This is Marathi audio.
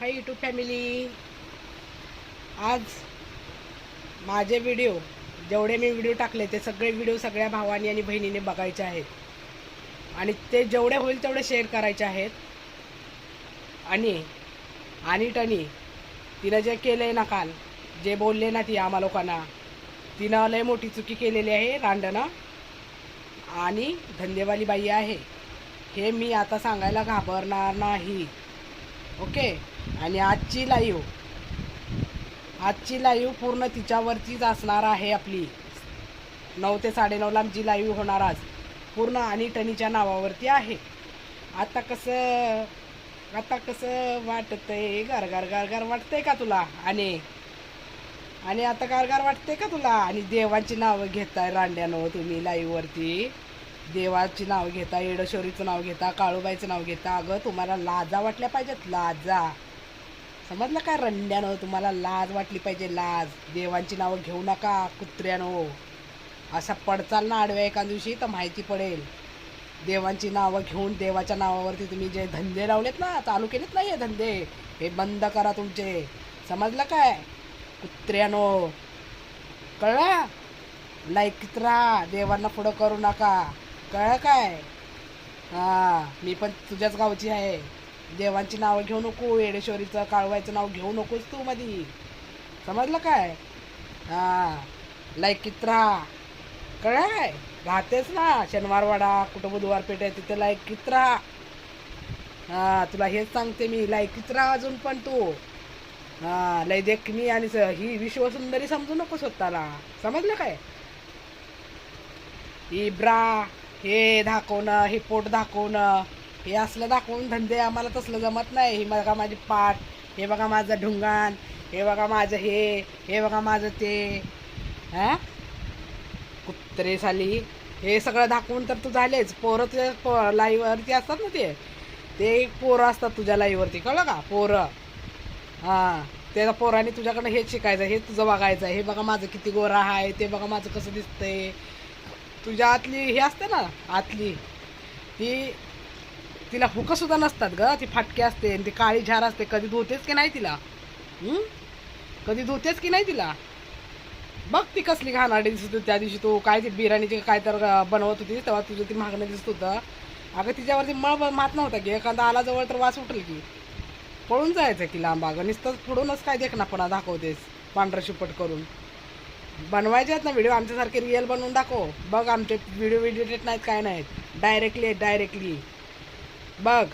हाय यूट्यूब फॅमिली आज माझे व्हिडिओ जेवढे मी व्हिडिओ टाकले ते सगळे व्हिडिओ सगळ्या भावानी आणि बहिणीने बघायचे आहेत. आणि ते जेवढे होईल तेवढे शेअर करायचे आहेत. आणि आणि टनी तिनं जे केलं आहे ना काल जे बोलले ना ती आम्हा लोकांना तिनं लय मोठी चुकी केलेली आहे रांडणं आणि धंदेवाली बाई आहे. हे मी आता सांगायला घाबरणार नाही. ओके? आणि आजची लाईव्ह आजची लाईव्ह पूर्ण तिच्यावरतीच असणार आहे आपली. नऊ ते साडेनऊला आमची लाईव्ह होणार आज. पूर्ण आणि टनीच्या नावावरती आहे. आता कसं आता कसं वाटतंय? गारगार गारगार वाटतंय का तुला? आणि आणि आता गारगार वाटते का तुला? आणि देवांची नावं घेताय रांड्यानं तुम्ही लाईव्हवरती देवाची नाव घेता येडश्वरीचं नाव घेता काळूबाईचं नाव घेता. अगं तुम्हाला लाजा वाटल्या पाहिजेत लाजा. समजलं का रंड्यानं तुम्हाला लाज वाटली पाहिजे लाज? देवांची नावं घेऊ नका कुत्र्यानो. असा पडचाल ना आडव्या एका दिवशी तर माहिती पडेल. देवांची नावं घेऊन देवाच्या नावावरती तुम्ही जे धंदे लावलेत ना चालू केलेत ना हे धंदे. हे बंद करा तुमचे. समजलं काय? कुत्र्यानो. कळलं? लाईकीत राहा देवांना पुढं करू नका. कळलं काय? हा मी पण तुझ्याच गावची आहे. देवांची नावं घेऊ नको येडेश्वरीचं काळवायचं नाव घेऊ नकोस तू मधी. समजलं काय? हा. लाईकीत राहा. कळलं काय राहतेच ना शनिवारवाडा कुठं बुधवार पेठ आहे तिथे लायकीत राहा. हा तुला हेच सांगते मी लायकीत राहा अजून पण तू. हा लय देख मी आणि ही विश्वसुंदरी समजू नको स्वतःला. समजलं काय? ही ब्रा हे दाखवणं हे पोट दाखवणं हे असलं दाखवून धंदे आम्हाला तसलं जमत नाही. हे बघा माझी पाठ हे बघा माझं ढुंगाण हे बघा माझं हे हे बघा माझं ते. हा? कुत्रे साली. हे सगळं दाखवून तर तू झालेच. पोरं तुझ्या पो लाईवरती असतात ना ते. ते पोरं असतात तुझ्या लाईवरती. कळलं का? पोरं. हां. त्या पोराने तुझ्याकडनं हेच शिकायचं हे तुझं बघायचं. हे बघा माझं किती गोरा आहे. ते बघा माझं कसं दिसतंय. तुझ्या आतली हे असते ना आतली. ती तिला हुकं सुद्धा नसतात ग. ती फाटकी असते आणि ती काळी झार असते. कधी धुतेच की नाही तिला? कधी धुतेच की नाही तिला? बघ ती कसली घाणाडी दिसत होती त्या दिवशी तू. काय ती बिर्याणीची काय तर बनवत होती तेव्हा तुझं ती मागणं दिसत होतं. अगं तिच्यावरती मळ ब- मात नव्हता की. एखादा आला जवळ तर वास उठल की. पळून जायचं की लांब अगं. नुसतं पुढूनच काय देखणापणा दाखवतेस पांढरं शिपट करून. बनवायचे आहेत ना व्हिडिओ आमच्यासारखे रिअल बनवून दाखव. बघ आमचे व्हिडिओ व्हिडिओ नाहीत काय नाहीत. डायरेक्टली डायरेक्टली बघ